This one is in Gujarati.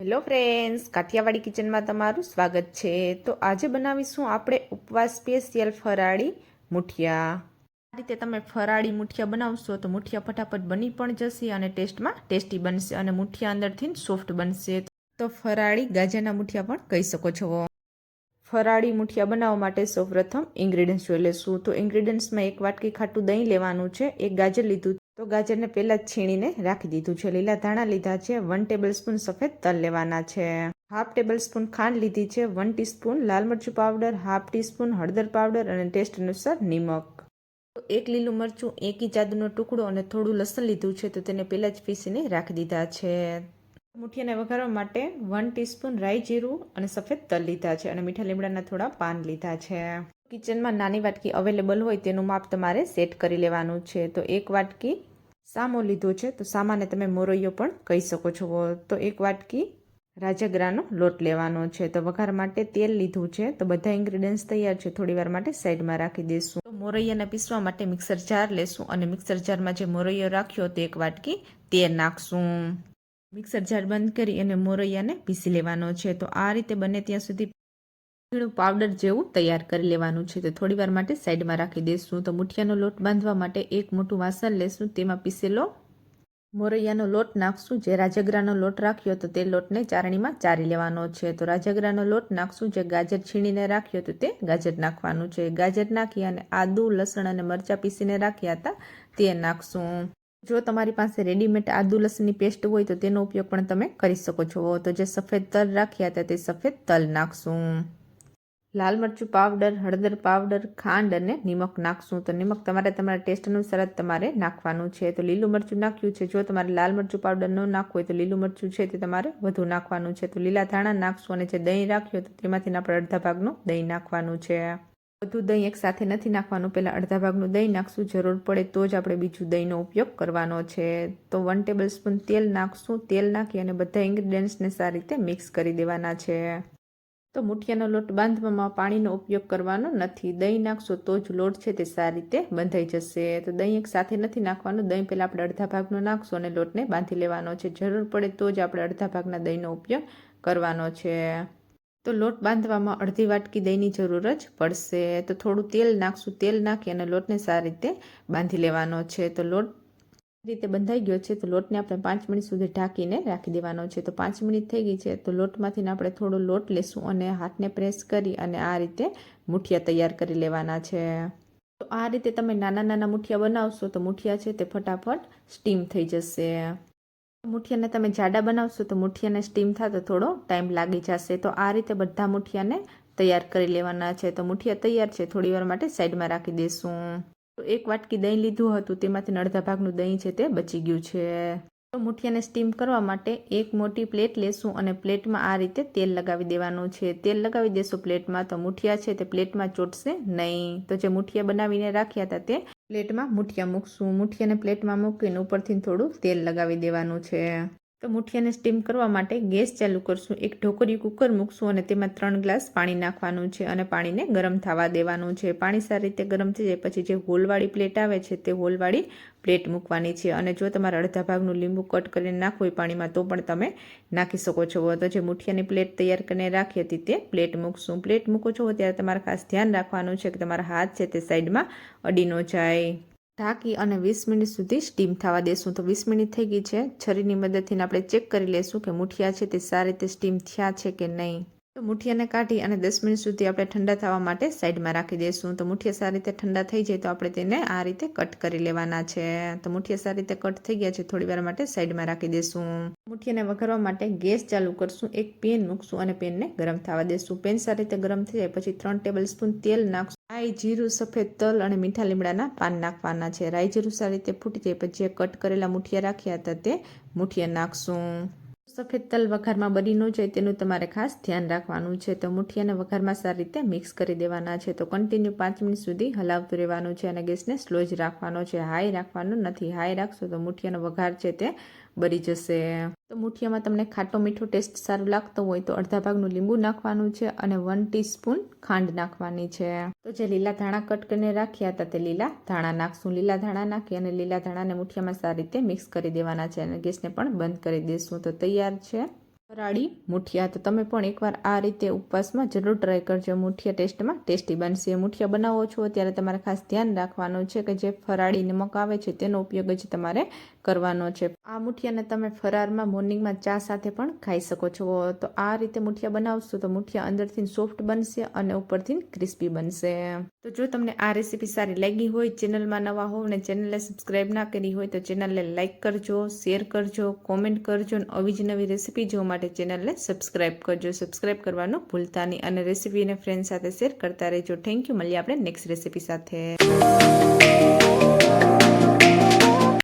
હેલો ફ્રેન્ડ્સ, કાઠિયાવાડી કિચનમાં તમારું સ્વાગત છે. તો આજે બનાવીશું આપણે ઉપવાસ સ્પેશિયલ ફરાળી મુઠિયા. આ રીતે તમે ફરાળી મુઠિયા બનાવશો તો મુઠિયા ફટાફટ બની પણ જશે અને ટેસ્ટમાં ટેસ્ટી બનશે અને મુઠિયા અંદરથી સોફ્ટ બનશે. તો ફરાળી ગાજરના મુઠિયા પણ કહી શકો છો. ફરાળી મુઠિયા બનાવવા માટે સૌપ્રથમ ઇન્ગ્રીડિયન્ટ્સ જોઈ લેશું. તો ઇન્ગ્રીડિયન્ટ્સમાં એક વાટકી ખાટું દહીં લેવાનું છે, એક ગાજર લીધું તો ગાજરને પહેલાં જ છીણીને રાખી દીધું છે. લીલા ધાણા લીધા છે. વન ટેબલસ્પૂન સફેદ તલ લેવાના છે. હાફ ટેબલ સ્પૂન ખાંડ લીધી છે. વન ટીસ્પૂન લાલ મરચું પાવડર હાફ ટીસ્પૂન હળદર પાવડર અને ટેસ્ટ અનુસાર નિમક. એક લીલું મરચું, એકી જાદુનો ટુકડો અને થોડું લસણ લીધું છે તો તેને પહેલાં જ પીસીને રાખી દીધા છે. મુઠિયાને વઘારવા માટે વન ટીસ્પૂન રાઈ જીરું અને સફેદ તલ લીધા છે અને મીઠા લીમડાના થોડા પાન લીધા છે. કિચનમાં નાની વાટકી અવેલેબલ હોય તેનું માપ તમારે સેટ કરી લેવાનું છે. તો એક વાટકી સામો લીધો છે. તો સામાને તમે મોરૈયો પણ કહી શકો છો. તો એક વાટકી રાજગરાનો લોટ લેવાનો છે. તો વઘાર માટે તેલ લીધું છે. તો બધા ઇન્ગ્રીડિયન્ટ્સ તૈયાર છે. થોડી વાર માટે સાઈડમાં રાખી દઈશું તો મોરૈયાને પીસવા માટે મિક્સર જાર લેશું અને મિક્સર જારમાં જે મોરૈયો રાખ્યો તે એક વાટકી તેલ નાખશું. મિક્સર જાર બંધ કરી અને મોરૈયાને પીસી લેવાનો છે. તો આ રીતે બને ત્યાં સુધી પીળું પાવડર જેવું તૈયાર કરી લેવાનું છે. તો થોડીવાર માટે સાઈડમાં રાખી દઈશું. તો મુઠિયાનો લોટ બાંધવા માટે એક મોટું વાસણ લેશું. તેમાં પીસેલો મોરૈયાનો લોટ નાખશું. જે રાજગરાનો લોટ રાખ્યો તો તે લોટને ચારણીમાં ચારી લેવાનો છે. તો રાજગરાનો લોટ નાખશું. જે ગાજર છીણીને રાખ્યો તો તે ગાજર નાખવાનું છે. ગાજર નાખી અને આદુ, લસણ અને મરચાં પીસીને રાખ્યા હતા તે નાખશું. જો તમારી પાસે રેડીમેડ આદુ, લસણની પેસ્ટ હોય તો તેનો ઉપયોગ પણ તમે કરી શકો છો. તો જે સફેદ તલ રાખ્યા હતા તે સફેદ તલ નાખશું. લાલ મરચું પાવડર, હળદર પાવડર, ખાંડ અને નિમક નાખશું. તો નિમક તમારે તમારા ટેસ્ટ અનુસાર જ તમારે નાખવાનું છે. તો લીલું મરચું નાખ્યું છે. જો તમારે લાલ મરચું પાવડર ન નાખવું હોય તો લીલું મરચું છે તે તમારે વધુ નાખવાનું છે. તો લીલા ધાણા નાખશું અને જે દહીં રાખ્યું તો તેમાંથી આપણે અડધા ભાગનું દહીં નાખવાનું છે. બધું દહીં એક સાથે નથી નાખવાનું. પહેલાં અડધા ભાગનું દહીં નાખશું. જરૂર પડે તો જ આપણે બીજું દહીંનો ઉપયોગ કરવાનો છે. તો વન ટેબલ સ્પૂન તેલ નાખશું. તેલ નાખી અને બધા ઇન્ગ્રીડિયન્ટ્સને સારી રીતે મિક્સ કરી દેવાના છે. તો મુઠિયાનો લોટ બાંધવામાં પાણીનો ઉપયોગ કરવાનો નથી. દહીં નાખશો તો જ લોટ છે તે સારી રીતે બંધાઈ જશે. તો દહીં એક સાથે નથી નાખવાનું. દહીં પહેલાં આપણે અડધા ભાગનો નાખશું અને લોટને બાંધી લેવાનો છે. જરૂર પડે તો જ આપણે અડધા ભાગના દહીંનો ઉપયોગ કરવાનો છે. તો લોટ બાંધવામાં અડધી વાટકી દહીંની જરૂર જ પડશે. તો થોડું તેલ નાખશું. તેલ નાખી અને લોટને સારી રીતે બાંધી લેવાનો છે. તો લોટ રીતે બંધાઈ ગયો છે, તો લોટને આપણે પાંચ મિનિટ સુધી ઢાંકીને રાખી દેવાનો છે. તો પાંચ મિનિટ થઈ ગઈ છે, તો લોટમાંથી આપણે થોડો લોટ લેશું અને હાથને પ્રેસ કરી અને આ રીતે મુઠિયા તૈયાર કરી લેવાના છે. તો આ રીતે તમે નાના નાના મુઠિયા બનાવશો, તો મુઠિયા છે તે ફટાફટ સ્ટીમ થઈ જશે. મુઠિયાને તમે જાડા બનાવશો, તો મુઠિયાને સ્ટીમ થતો થોડો ટાઈમ લાગી જશે. તો આ રીતે બધા મુઠિયાને તૈયાર કરી લેવાના છે. તો મુઠિયા તૈયાર છે, થોડી વાર માટે સાઈડમાં રાખી દઈશું તો એક વાટકી દહીં લીધું હતું, તેમાંથી અડધા ભાગનું દહીં છે તે બચી ગયું છે. તો મુઠિયાને સ્ટીમ કરવા માટે એક મોટી પ્લેટ લેશું અને પ્લેટમાં આ રીતે તેલ લગાવી દેવાનું છે. તેલ લગાવી દેશું પ્લેટમાં તો મુઠિયા છે તે પ્લેટમાં ચોટશે નહીં. તો જે મુઠિયા બનાવીને રાખ્યા હતા તે પ્લેટમાં મુઠિયા મૂકશું. મુઠિયાને પ્લેટમાં મૂકીને ઉપરથી થોડું તેલ લગાવી દેવાનું છે. તો મુઠિયાને સ્ટીમ કરવા માટે ગેસ ચાલુ કરશું. એક ઢોકરી કુકર મૂકશું અને તેમાં ત્રણ ગ્લાસ પાણી નાખવાનું છે અને પાણીને ગરમ થવા દેવાનું છે. પાણી સારી રીતે ગરમ થઈ જાય પછી જે હોલવાળી પ્લેટ આવે છે તે હોલવાળી પ્લેટ મૂકવાની છે. અને જો તમારે અડધા ભાગનું લીંબુ કટ કરીને નાખવું હોય પાણીમાં તો પણ તમે નાખી શકો છો. તો જે મુઠિયાની પ્લેટ તૈયાર કરીને રાખી હતી તે પ્લેટ મૂકશું. પ્લેટ મૂકો છો ત્યારે તમારે ખાસ ધ્યાન રાખવાનું છે કે તમારા હાથ છે તે સાઈડમાં અડી ન જાય. ઢાંકી અને વીસ મિનિટ સુધી સ્ટીમ થવા દેશું. તો વીસ મિનિટ થઈ ગઈ છે. છરીની મદદથી આપણે ચેક કરી લેશું કે મુઠિયા છે તે સારી રીતે સ્ટીમ થયા છે કે નહીં. તો મુઠિયાને કાઢી અને દસ મિનિટ સુધી આપણે ઠંડા થવા માટે સાઈડમાં રાખી દઈશું. તો મુઠિયા સારી રીતે ઠંડા થઈ જાય તો આપણે તેને આ રીતે કટ કરી લેવાના છે. તો મુઠિયા સારી રીતે કટ થઈ ગયા છે, થોડી વાર માટે સાઈડમાં રાખી દઈશું. મુઠિયાને વઘારવા માટે ગેસ ચાલુ કરશું, એક પેન મૂકશું અને પેનને ગરમ થવા દેશું પેન સારી રીતે ગરમ થઈ જાય, પછી ત્રણ ટેબલ સ્પૂન તેલ નાખશું. રાઈ જીરું, સફેદ તલ અને મીઠા લીમડાના પાન નાખવાના છે. રાઈ જીરું સારી રીતે ફૂટી જાય, પછી કટ કરેલા મુઠિયા રાખ્યા હતા તે મુઠિયા નાખશું. સફેદ તલ વઘારમાં બની ન જાય તેનું તમારે ખાસ ધ્યાન રાખવાનું છે. તો મુઠિયાને વઘારમાં સારી રીતે મિક્સ કરી દેવાના છે. તો કન્ટિન્યુ પાંચ મિનિટ સુધી હલાવતું રહેવાનું છે અને ગેસને સ્લો જ રાખવાનો છે. હાઈ રાખવાનો નથી. હાઈ રાખશો તો મુઠિયાનો વઘાર છે તે બળી જશે. તો મુઠિયામાં તમને ખાટો મીઠો ટેસ્ટ સારું લાગતો હોય તો અડધા ભાગનું લીંબુ નાખવાનું છે અને વન ટીસ્પૂન ખાંડ નાખવાની છે. તો જે લીલા ધાણા કટ કરીને રાખ્યા હતા તે લીલા ધાણા નાખશું. લીલા ધાણા નાખી અને લીલા ધાણાને મુઠિયામાં સારી રીતે મિક્સ કરી દેવાના છે અને ગેસને પણ બંધ કરી દઈશું તો તૈયાર છે. ફરાળી મુઠિયા. તો તમે પણ એકવાર આ રીતે ઉપવાસમાં જરૂર ટ્રાય કરજો. મુઠિયા ટેસ્ટમાં ટેસ્ટી બનશે. મુઠિયા બનાવો છો ત્યારે તમારે ખાસ ધ્યાન રાખવાનું છે કે જે ફરાળી નમક આવે છે તેનો ઉપયોગ જ તમારે કરવાનો છે. આ મુઠિયાને તમે ફરારમાં મોર્નિંગમાં ચા સાથે પણ ખાઈ શકો છો. તો આ રીતે મુઠિયા બનાવશો તો મુઠિયા અંદરથી સોફ્ટ બનશે અને ઉપરથી ક્રિસ્પી બનશે. તો જો તમને આ રેસીપી સારી લાગી હોય, ચેનલમાં નવા હોવ ને ચેનલને સબસ્ક્રાઈબ ના કરી હોય તો ચેનલને લાઇક કરજો, શેર કરજો, કોમેન્ટ કરજો અને આવી જ નવી રેસીપી જોવા માટે ચેનલને સબસ્ક્રાઈબ કરજો. સબસ્ક્રાઈબ કરવાનું ભૂલતા નહીં અને રેસીપીને ફ્રેન્ડ સાથે શેર કરતા રહેજો. થેન્ક યુ મળીએ આપણે નેક્સ્ટ રેસીપી સાથે.